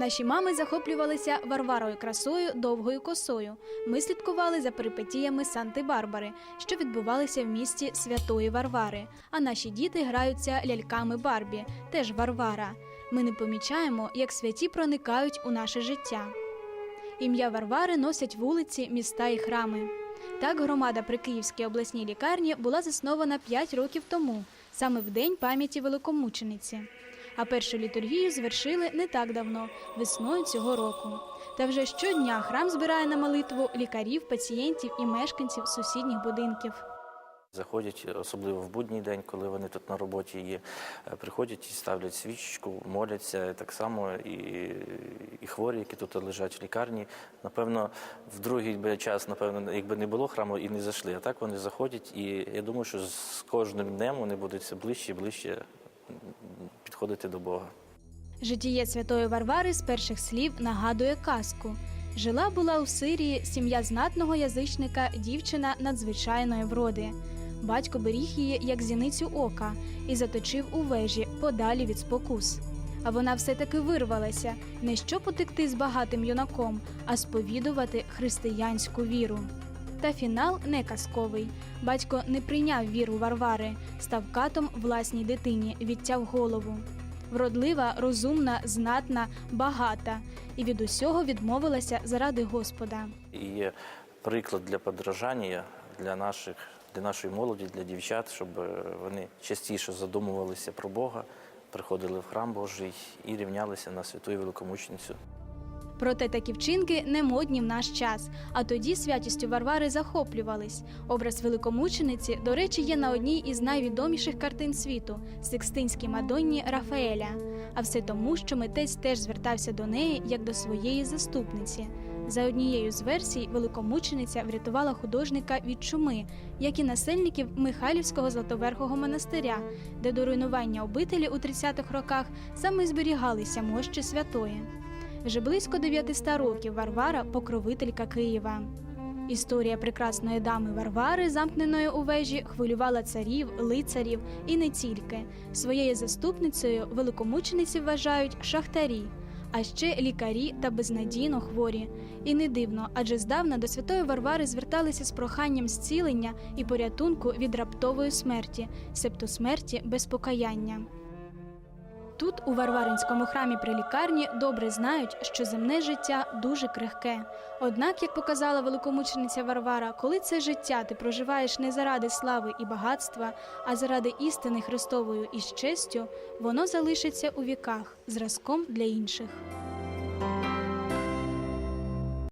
Наші мами захоплювалися Варварою красою, довгою косою. Ми слідкували за перипетіями Санти-Барбари, що відбувалися в місті Святої Варвари. А наші діти граються ляльками Барбі, теж Варвара. Ми не помічаємо, як святі проникають у наше життя. Ім'я Варвари носять вулиці, міста і храми. Так громада при Київській обласній лікарні була заснована 5 років тому, саме в день пам'яті великомучениці. А першу літургію звершили не так давно, весною цього року. Та вже щодня храм збирає на молитву лікарів, пацієнтів і мешканців сусідніх будинків. Заходять, особливо в будній день, коли вони тут на роботі є, е, приходять і ставлять свічку, моляться. Так само і, і хворі, які тут лежать в лікарні. Напевно, в другий би час, напевно, якби не було храму і не зайшли. А так вони заходять, і я думаю, що з кожним днем вони будуть все ближче і ближче підходити до Бога. Житіє святої Варвари з перших слів нагадує казку. Жила була у Сирії сім'я знатного язичника, дівчина надзвичайної вроди. Батько беріг її як зіницю ока і заточив у вежі подалі від спокус. А вона все-таки вирвалася не щоб утекти з багатим юнаком, а сповідувати християнську віру. Та фінал не казковий. Батько не прийняв віру Варвари, став катом власній дитині, відтяв голову. Вродлива, розумна, знатна, багата, і від усього відмовилася заради Господа. І приклад для подражання для наших, для нашої молоді, для дівчат, щоб е, вони частіше задумувалися про Бога, приходили в храм Божий і рівнялися на святу і великомученицю. Проте такі вчинки не модні в наш час. А тоді святістю Варвари захоплювались. Образ великомучениці, до речі, є на одній із найвідоміших картин світу Сикстинській Мадонні Рафаеля. А все тому, що митець теж звертався до неї як до своєї заступниці. За однією з версій, великомучениця врятувала художника від чуми, як і насельників Михайлівського Златоверхого монастиря, де до руйнування обителі у 30-х роках саме зберігалися мощі святої. Вже близько 900 років Варвара покровителька Києва. Історія прекрасної дами Варвари, замкненої у вежі, хвилювала царів, лицарів і не тільки. Своєю заступницею великомучениці вважають шахтарі, а ще лікарі та безнадійно хворі. І не дивно, адже здавна до святої Варвари зверталися з проханням зцілення і порятунку від раптової смерті, себто смерті без покаяння. Тут, у Варваринському храмі при лікарні, добре знають, що земне життя дуже крихке. Однак, як показала великомучениця Варвара, коли це життя ти проживаєш не заради слави і багатства, а заради істини Христової і з честю, воно залишиться у віках зразком для інших.